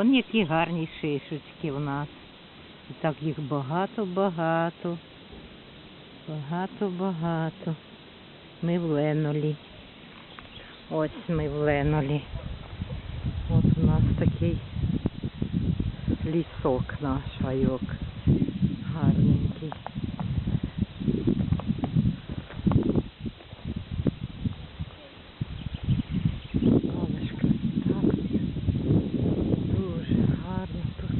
Вон які гарні шишечки в нас. І так їх багато-багато. Багато-багато. Ми в Ленолі. Ось ми в Ленолі. От у нас такий лісок наш айок. Гарненький. Але ж краса. Дуже гарно тут.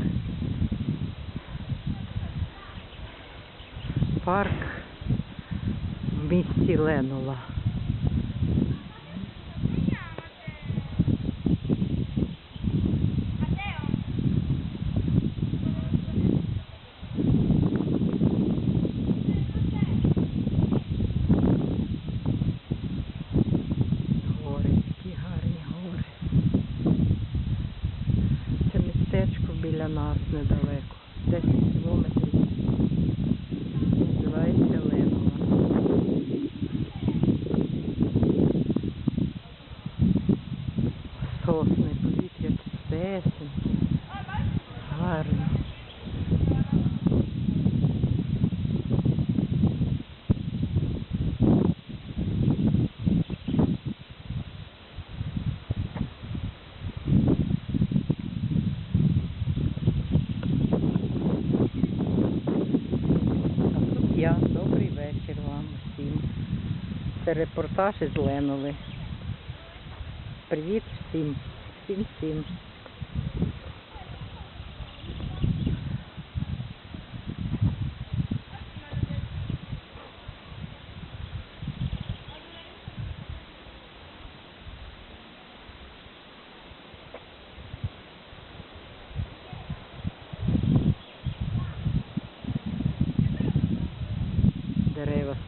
Парк в місті Ленула. Біля нас недалеко. 10 Це репортаж із Леноли. Привіт всім. Всім всім.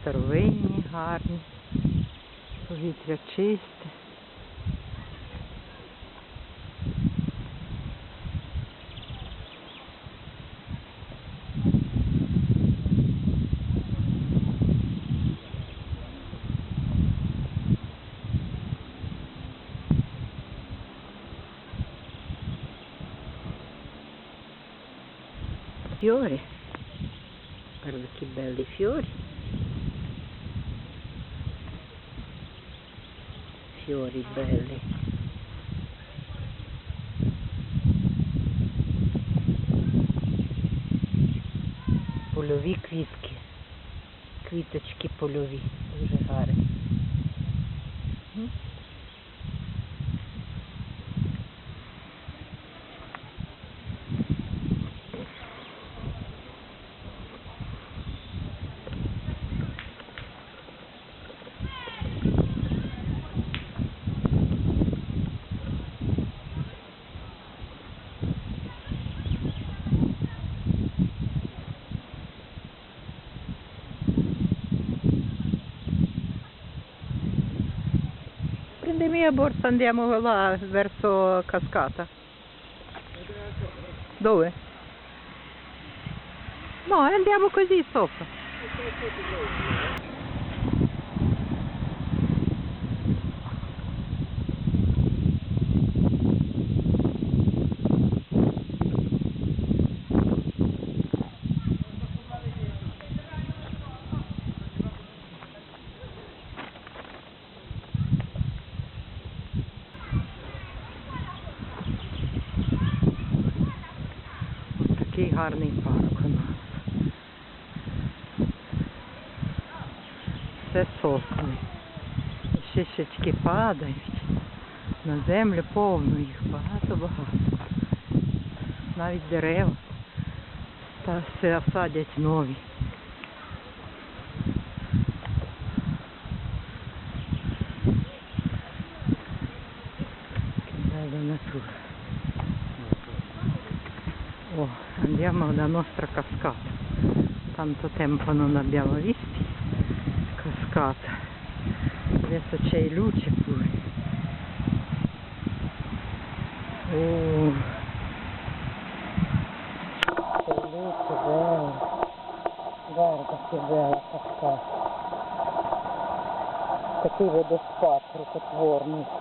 Старовинні, гарні, così tre ceste fiori. Guarda che belli fiori. Fiori belli. Польові квітки. Квіточки польові. Дуже гарні. Borsa andiamo là verso cascata. Dove? No, andiamo così sopra. Гарний парк у нас. Все сосни. Шишечки падають. На землю повно їх багато-багато. Навіть дерева. Та все садять нові. andiamo da nostra cascata. Tanto tempo non abbiamo visti cascata. Adesso c'è luce pure. Oh. C'è luce bella. Guarda che bella cascata. Такий водоспад рукотворний.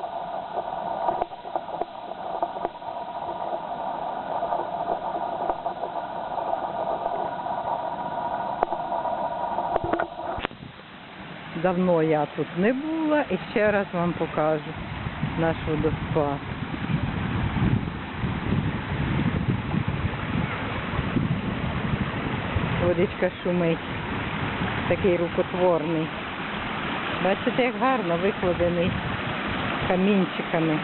Давно я тут не була і ще раз вам покажу наш водоспад. Водичка шумить, такий рукотворний. Бачите, як гарно викладений камінчиками.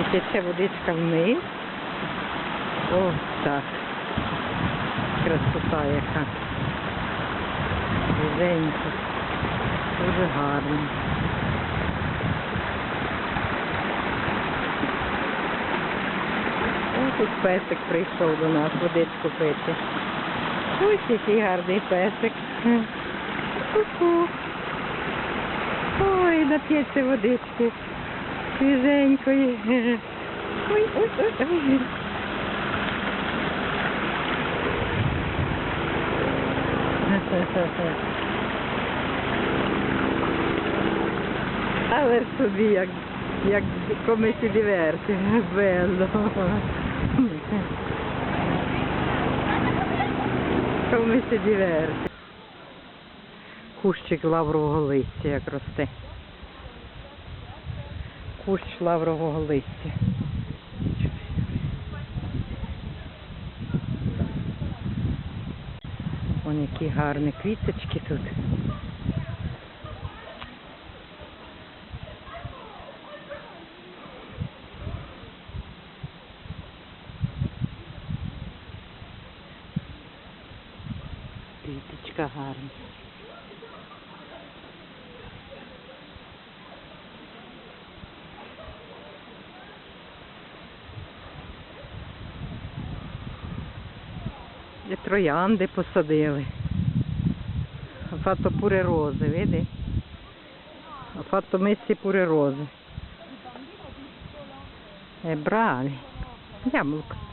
І тече водичка вниз. Ось так. Красота яка. Свіженько. Дуже гарно. Ось тут песик прийшов до нас водичку пити. Ось який гарний песик. Ку-ку. Ой, нап'ється водички. Свіженької. Ой, ой, ой, ой. Але собі як, як комесі диверті. Белlo. Комесі диверті. Кущик лаврового листя як росте. Кущ лаврового листя. Вон які гарні квіточки тут. Квіточка гарна. І троянди посадили. Ha fatto pure rose, vedi? Ha fatto messi pure rose. E bravi. Andiamo Luca.